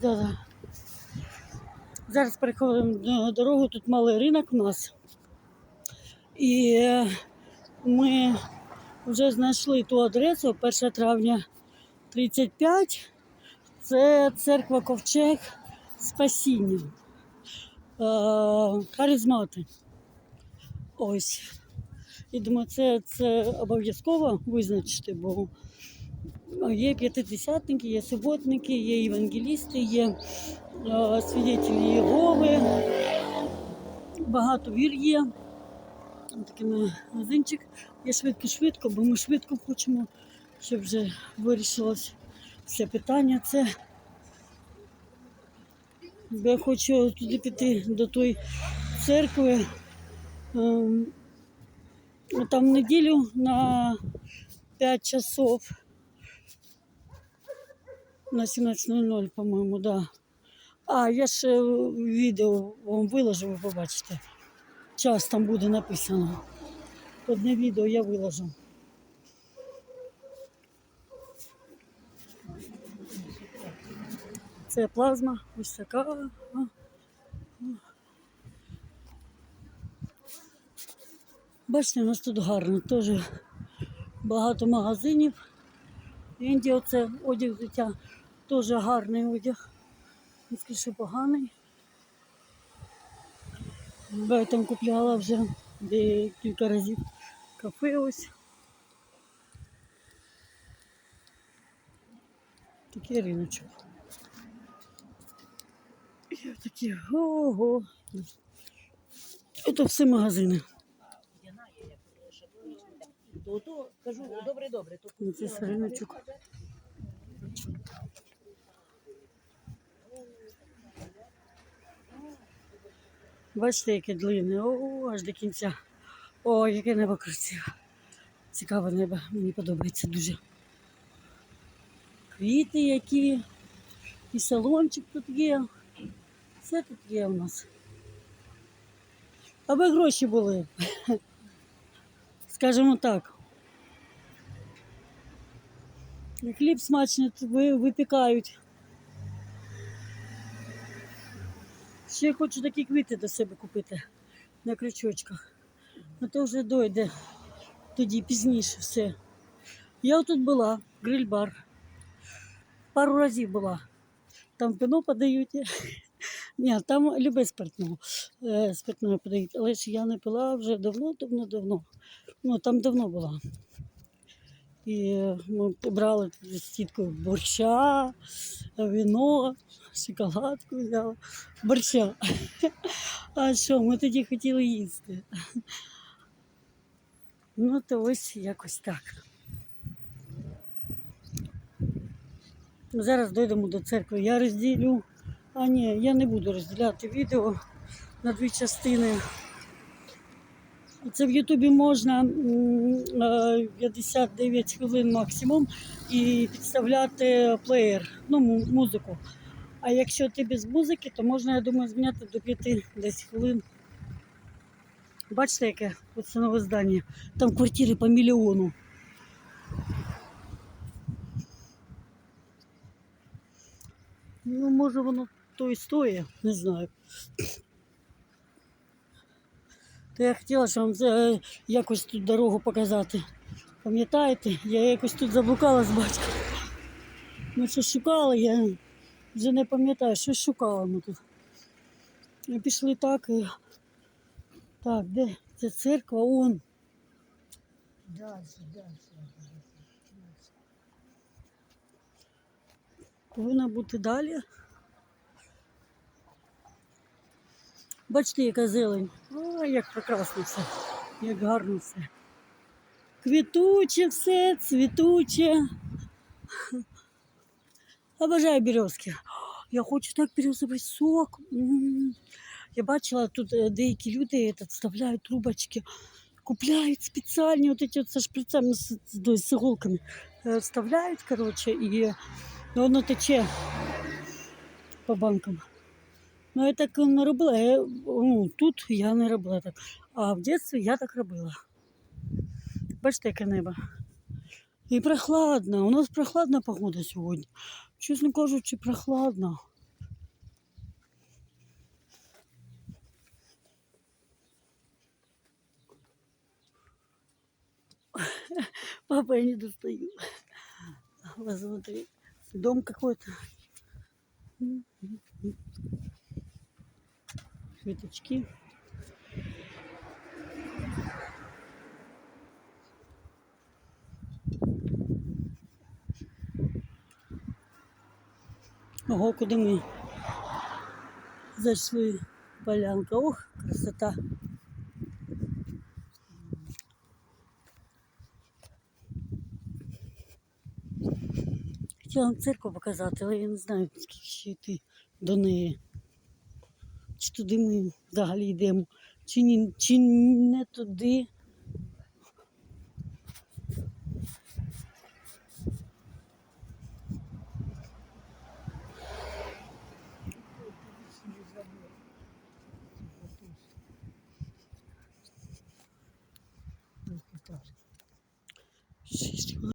Да-да. Зараз переходимо дорогу, тут малий ринок у нас. І е, ми вже знайшли ту адресу 1 травня 35. Це церква Ковчег Спасіння. Е, Харизмати. Ось. І думаю, це, це обов'язково визначити, бо є п'ятидесятники, є суботники, є євангелісти, є е, Єгови, багато вір є. Такий магазинчик. Я швидко-швидко, бо ми швидко хочемо, щоб вже вирішилось все питання. Це бо я хочу туди піти до тої церкви. Ем, Там неділю на 5 часов на 17.00, по-моєму, да. А, я ж е, відео вам виложу, ви побачите. Час там буде написано. Одне відео я виложу. Це плазма, ось така. Бачите, у нас тут гарно, теж багато магазинів. Інді оце одяг дитя, теж гарний одяг. Не скажу, поганий. Я там купляла вже декілька разів кафе ось. Такий риночок. І такі ого. Це все магазини. То, то кажу, добре, добре. То Ну, Це риночок. Бачите, яке длинне, о, аж до кінця. О, яке небо красиве. Цікаве небо, мені подобається дуже. Квіти які, і салончик тут є. Все тут є у нас. Аби гроші були. Скажімо так. Хліб смачний випікають. Ще хочу такі квіти до себе купити на крючочках. Ну то вже дойде тоді пізніше все. Я тут була, гриль-бар. Пару разів була. Там вино подають. Ні, там любе спиртного. Е, спиртного подають. Але ж я не пила вже давно, давно, давно. Ну, там давно була. І ми брали з тіткою борща, вино, шоколадку взяла. Борща. А що, ми тоді хотіли їсти. Ну, то ось якось так. Зараз дійдемо до церкви. Я розділю. А ні, я не буду розділяти відео на дві частини. Це в Ютубі можна е, 59 хвилин максимум і підставляти плеєр, ну, музику. А якщо ти без музики, то можна, я думаю, зміняти до 5 десь хвилин. Бачите, яке оце нове здання. Там квартири по мільйону. Ну, може воно то і стоїть, не знаю. То я хотіла ж вам е, якось тут дорогу показати. Пам'ятаєте, я якось тут заблукала з батьком. Ми щось шукали, я вже не пам'ятаю, що шукали ми тут. І пішли так. І... Так, де? Це церква, он. далі, далі. Повинна бути далі. Бачите, яка зелень. О, як прекрасно все, як гарно все. Квітуче все, цвітуче. Обожаю березки. Я хочу так березовий сок. Я бачила, тут е, деякі люди вставляють трубочки, купляють спеціальні от эти от со шприцами, з, з, з іголками. Е, Вставляють, коротше, і воно тече по банкам. Ну, я так не робила. Я, ну, тут я не робила так. А в дитинстві я так робила. Бачите, яке небо. І прохладно. У нас прохладна погода сьогодні. Чесно кажучи, прохладно. Папа, я не достаю. Посмотри. Дом какой-то. Цветочки. Ого, куди ми зайшли. Полянка. Ох, красота. Хотіла вам церкву показати, але я не знаю, скільки ще йти до неї. Чи туди ми взагалі йдемо, чи, ні, чи не туди.